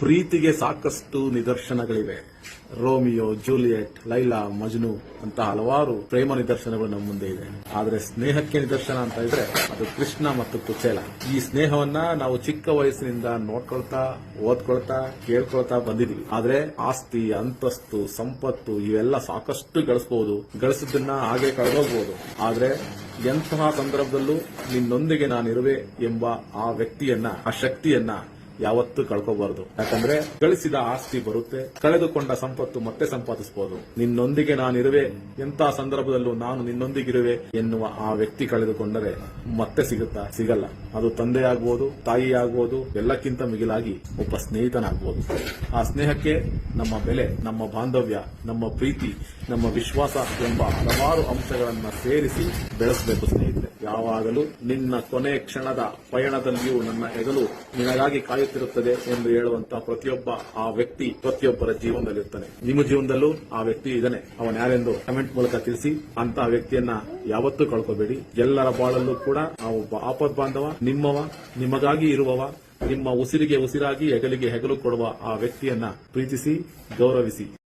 ಪ್ರೀತಿಗೆ ಸಾಕಷ್ಟು ನಿದರ್ಶನಗಳಿವೆ. ರೋಮಿಯೋ, ಜೂಲಿಯೆಟ್, ಲೈಲಾ, ಮಜ್ನು ಅಂತ ಹಲವಾರು ಪ್ರೇಮ ನಿದರ್ಶನಗಳು ನಮ್ಮ ಮುಂದೆ ಇದೆ. ಆದರೆ ಸ್ನೇಹಕ್ಕೆ ನಿದರ್ಶನ ಅಂತ ಇದ್ರೆ ಅದು ಕೃಷ್ಣ ಮತ್ತು ಕುಚೇಲ. ಈ ಸ್ನೇಹವನ್ನ ನಾವು ಚಿಕ್ಕ ವಯಸ್ಸಿನಿಂದ ನೋಡ್ಕೊಳ್ತಾ, ಓದ್ಕೊಳ್ತಾ, ಕೇಳ್ಕೊಳ್ತಾ ಬಂದಿದೀವಿ ಆದ್ರೆ ಆಸ್ತಿ, ಅಂತಸ್ತು, ಸಂಪತ್ತು ಇವೆಲ್ಲ ಸಾಕಷ್ಟು ಗಳಿಸಬಹುದು ಗಳಿಸಿದ್ದನ್ನ ಹಾಗೆ ಕಳೆದೋಗ್ಬಹುದು ಆದ್ರೆ ಎಂತಹ ಸಂದರ್ಭದಲ್ಲೂ ನಿನ್ನೊಂದಿಗೆ ನಾನಿರುವೆ ಎಂಬ ಆ ವ್ಯಕ್ತಿಯನ್ನ, ಆ ಶಕ್ತಿಯನ್ನ ಯಾವತ್ತೂ ಕಳ್ಕೋಬಾರದು. ಯಾಕಂದ್ರೆ ಗಳಿಸಿದ ಆಸ್ತಿ ಬರುತ್ತೆ, ಕಳೆದುಕೊಂಡ ಸಂಪತ್ತು ಮತ್ತೆ ಸಂಪಾದಿಸಬಹುದು ನಿನ್ನೊಂದಿಗೆ ನಾನಿರುವೆ ಎಂತ ಸಂದರ್ಭದಲ್ಲೂ ನಾನು ನಿನ್ನೊಂದಿಗಿರುವೆ ಎನ್ನುವ ಆ ವ್ಯಕ್ತಿ ಕಳೆದುಕೊಂಡರೆ ಮತ್ತೆ ಸಿಗುತ್ತಾ? ಸಿಗಲ್ಲ. ಅದು ತಂದೆ ಆಗ್ಬೋದು ತಾಯಿ ಆಗ್ಬೋದು ಎಲ್ಲಕ್ಕಿಂತ ಮಿಗಿಲಾಗಿ ಒಬ್ಬ ಸ್ನೇಹಿತನಾಗ್ಬೋದು. ಆ ಸ್ನೇಹಕ್ಕೆ ನಮ್ಮ ಬೆಲೆ, ನಮ್ಮ ಬಾಂಧವ್ಯ, ನಮ್ಮ ಪ್ರೀತಿ, ನಮ್ಮ ವಿಶ್ವಾಸ ಎಂಬ ಹಲವಾರು ಅಂಶಗಳನ್ನ ಸೇರಿಸಿ ಬೆಳೆಸಬೇಕು ಸ್ನೇಹಿತರೆ. ಯಾವಾಗಲೂ ನಿನ್ನ ಕೊನೆ ಕ್ಷಣದ ಪಯಣದಲ್ಲಿಯೂ ನನ್ನ ಹೆಗಲು ನಿನಗಾಗಿ ಕಾಯುತ್ತಿರುತ್ತದೆ ಎಂದು ಹೇಳುವಂತಹ ಪ್ರತಿಯೊಬ್ಬ ಆ ವ್ಯಕ್ತಿ ಪ್ರತಿಯೊಬ್ಬರ ಜೀವನದಲ್ಲಿರುತ್ತಾನೆ ನಿಮ್ಮ ಜೀವನದಲ್ಲೂ ಆ ವ್ಯಕ್ತಿ ಇದ್ದಾನೆ. ಅವನ್ ಯಾರೆಂದು ಕಮೆಂಟ್ ಮೂಲಕ ತಿಳಿಸಿ. ಅಂತ ವ್ಯಕ್ತಿಯನ್ನ ಯಾವತ್ತೂ ಕಳ್ಕೋಬೇಡಿ. ಎಲ್ಲರ ಬಾಳಲ್ಲೂ ಕೂಡ ಆ ಒಬ್ಬ ಆಪದ್ ಬಾಂಧವ, ನಿಮ್ಮವ, ನಿಮಗಾಗಿ ಇರುವವ, ನಿಮ್ಮ ಉಸಿರಿಗೆ ಉಸಿರಾಗಿ ಹೆಗಲಿಗೆ ಹೆಗಲು ಕೊಡುವ ಆ ವ್ಯಕ್ತಿಯನ್ನ ಪ್ರೀತಿಸಿ, ಗೌರವಿಸಿ.